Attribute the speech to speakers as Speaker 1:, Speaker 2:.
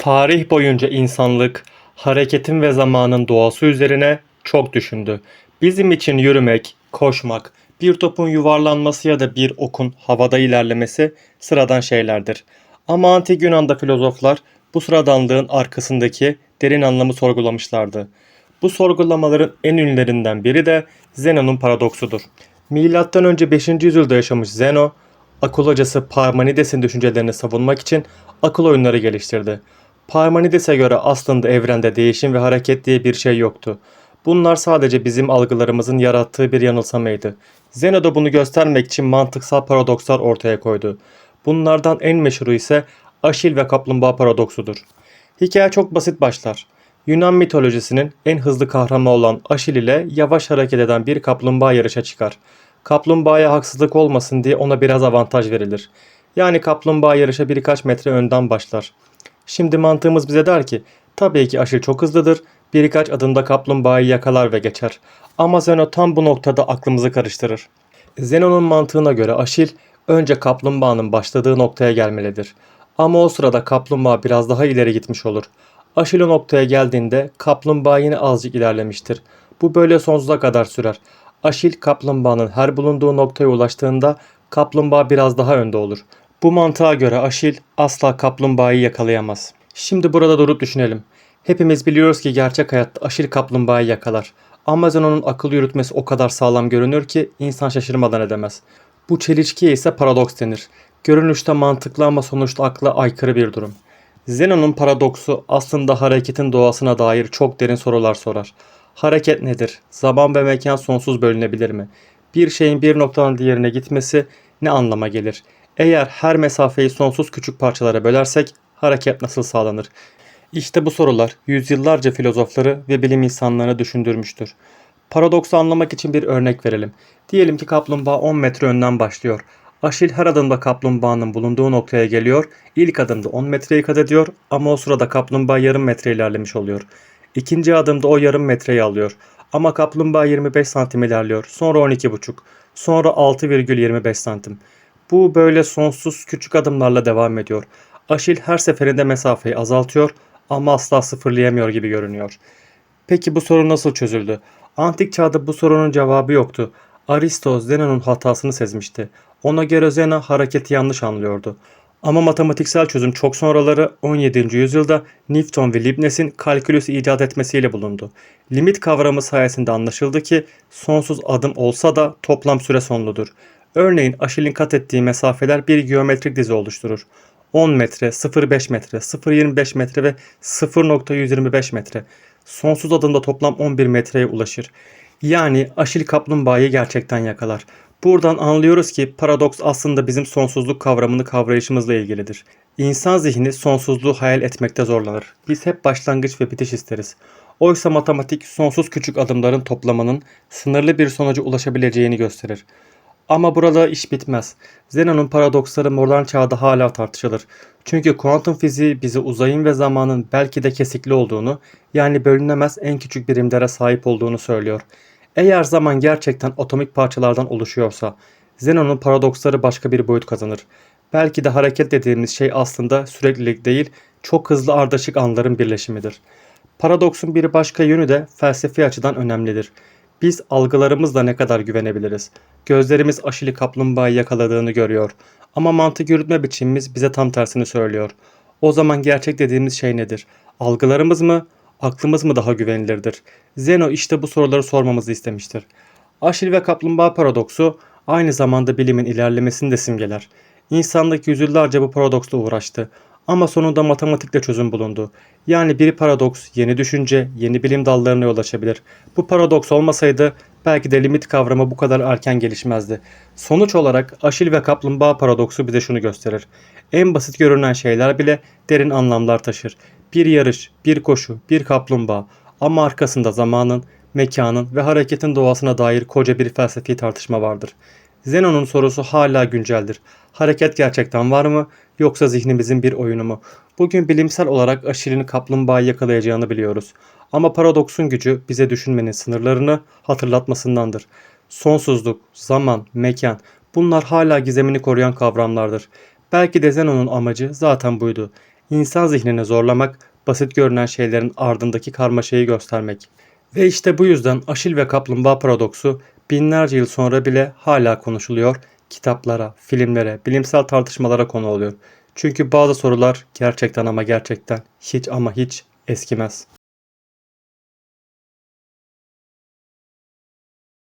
Speaker 1: Tarih boyunca insanlık hareketin ve zamanın doğası üzerine çok düşündü. Bizim için yürümek, koşmak, bir topun yuvarlanması ya da bir okun havada ilerlemesi sıradan şeylerdir. Ama antik Yunan'da filozoflar bu sıradanlığın arkasındaki derin anlamı sorgulamışlardı. Bu sorgulamaların en ünlülerinden biri de Zenon'un paradoksudur. Milattan önce 5. yüzyılda yaşamış Zeno, akıl hocası Parmenides'in düşüncelerini savunmak için akıl oyunları geliştirdi. Parmenides'e göre aslında evrende değişim ve hareket diye bir şey yoktu. Bunlar sadece bizim algılarımızın yarattığı bir yanılsamaydı. Zeno da bunu göstermek için mantıksal paradokslar ortaya koydu. Bunlardan en meşhuru ise Aşil ve Kaplumbağa paradoksudur. Hikaye çok basit başlar. Yunan mitolojisinin en hızlı kahramanı olan Aşil ile yavaş hareket eden bir kaplumbağa yarışa çıkar. Kaplumbağaya haksızlık olmasın diye ona biraz avantaj verilir. Yani kaplumbağa yarışa birkaç metre önden başlar. Şimdi mantığımız bize der ki tabii ki Aşil çok hızlıdır. Birkaç adımda kaplumbağayı yakalar ve geçer. Ama Zeno tam bu noktada aklımızı karıştırır. Zeno'nun mantığına göre Aşil önce kaplumbağanın başladığı noktaya gelmelidir. Ama o sırada kaplumbağa biraz daha ileri gitmiş olur. Aşil o noktaya geldiğinde kaplumbağa yine azıcık ilerlemiştir. Bu böyle sonsuza kadar sürer. Aşil kaplumbağanın her bulunduğu noktaya ulaştığında kaplumbağa biraz daha önde olur. Bu mantığa göre Aşil asla kaplumbağayı yakalayamaz. Şimdi burada durup düşünelim. Hepimiz biliyoruz ki gerçek hayatta Aşil kaplumbağayı yakalar. Ama Zeno'nun akıl yürütmesi o kadar sağlam görünür ki insan şaşırmadan edemez. Bu çelişkiye ise paradoks denir. Görünüşte mantıklı ama sonuçta akla aykırı bir durum. Zenon'un paradoksu aslında hareketin doğasına dair çok derin sorular sorar. Hareket nedir? Zaman ve mekan sonsuz bölünebilir mi? Bir şeyin bir noktadan diğerine gitmesi ne anlama gelir? Eğer her mesafeyi sonsuz küçük parçalara bölersek hareket nasıl sağlanır? İşte bu sorular yüzyıllarca filozofları ve bilim insanlarını düşündürmüştür. Paradoksu anlamak için bir örnek verelim. Diyelim ki kaplumbağa 10 metre önden başlıyor. Aşil her adımda kaplumbağanın bulunduğu noktaya geliyor. İlk adımda 10 metreyi kat ediyor ama o sırada kaplumbağa yarım metre ilerlemiş oluyor. İkinci adımda o yarım metreyi alıyor. Ama kaplumbağa 25 santim ilerliyor. Sonra 12,5. Sonra 6,25 santim. Bu böyle sonsuz küçük adımlarla devam ediyor. Aşil her seferinde mesafeyi azaltıyor ama asla sıfırlayamıyor gibi görünüyor. Peki bu sorun nasıl çözüldü? Antik çağda bu sorunun cevabı yoktu. Aristo Zenon'un hatasını sezmişti. Ona göre Zeno hareketi yanlış anlıyordu. Ama matematiksel çözüm çok sonraları 17. yüzyılda Newton ve Leibniz'in kalkülüsü icat etmesiyle bulundu. Limit kavramı sayesinde anlaşıldı ki sonsuz adım olsa da toplam süre sonludur. Örneğin Aşil'in kat ettiği mesafeler bir geometrik dizi oluşturur. 10 metre, 0,5 metre, 0,25 metre ve 0,125 metre. Sonsuz adımda toplam 11 metreye ulaşır. Yani Aşil kaplumbağayı gerçekten yakalar. Buradan anlıyoruz ki paradoks aslında bizim sonsuzluk kavramını kavrayışımızla ilgilidir. İnsan zihni sonsuzluğu hayal etmekte zorlanır. Biz hep başlangıç ve bitiş isteriz. Oysa matematik sonsuz küçük adımların toplamının sınırlı bir sonuca ulaşabileceğini gösterir. Ama burada iş bitmez. Zenon'un paradoksları modern çağda hala tartışılır. Çünkü kuantum fiziği bize uzayın ve zamanın belki de kesikli olduğunu, yani bölünemez en küçük birimlere sahip olduğunu söylüyor. Eğer zaman gerçekten atomik parçalardan oluşuyorsa, Zenon'un paradoksları başka bir boyut kazanır. Belki de hareket dediğimiz şey aslında süreklilik değil, çok hızlı ardışık anların birleşimidir. Paradoksun bir başka yönü de felsefi açıdan önemlidir. Biz algılarımızla ne kadar güvenebiliriz? Gözlerimiz aşili kaplumbağayı yakaladığını görüyor. Ama mantık yürütme biçimimiz bize tam tersini söylüyor. O zaman gerçek dediğimiz şey nedir? Algılarımız mı? Aklımız mı daha güvenilirdir? Zeno işte bu soruları sormamızı istemiştir. Aşil ve kaplumbağa paradoksu aynı zamanda bilimin ilerlemesini de simgeler. İnsanlık yüzyıllarca bu paradoksla uğraştı. Ama sonunda matematikle çözüm bulundu. Yani bir paradoks yeni düşünce, yeni bilim dallarına yol açabilir. Bu paradoks olmasaydı belki de limit kavramı bu kadar erken gelişmezdi. Sonuç olarak Aşil ve Kaplumbağa paradoksu bize şunu gösterir. En basit görünen şeyler bile derin anlamlar taşır. Bir yarış, bir koşu, bir kaplumbağa ama arkasında zamanın, mekanın ve hareketin doğasına dair koca bir felsefi tartışma vardır. Zenon'un sorusu hala günceldir. Hareket gerçekten var mı yoksa zihnimizin bir oyunu mu? Bugün bilimsel olarak aşilini kaplumbağayı yakalayacağını biliyoruz. Ama paradoksun gücü bize düşünmenin sınırlarını hatırlatmasındandır. Sonsuzluk, zaman, mekan bunlar hala gizemini koruyan kavramlardır. Belki de Zenon'un amacı zaten buydu. İnsan zihnini zorlamak, basit görünen şeylerin ardındaki karmaşayı göstermek. Ve işte bu yüzden Aşil ve Kaplumbağa paradoksu binlerce yıl sonra bile hala konuşuluyor, kitaplara, filmlere, bilimsel tartışmalara konu oluyor. Çünkü bazı sorular gerçekten ama gerçekten hiç ama hiç eskimez.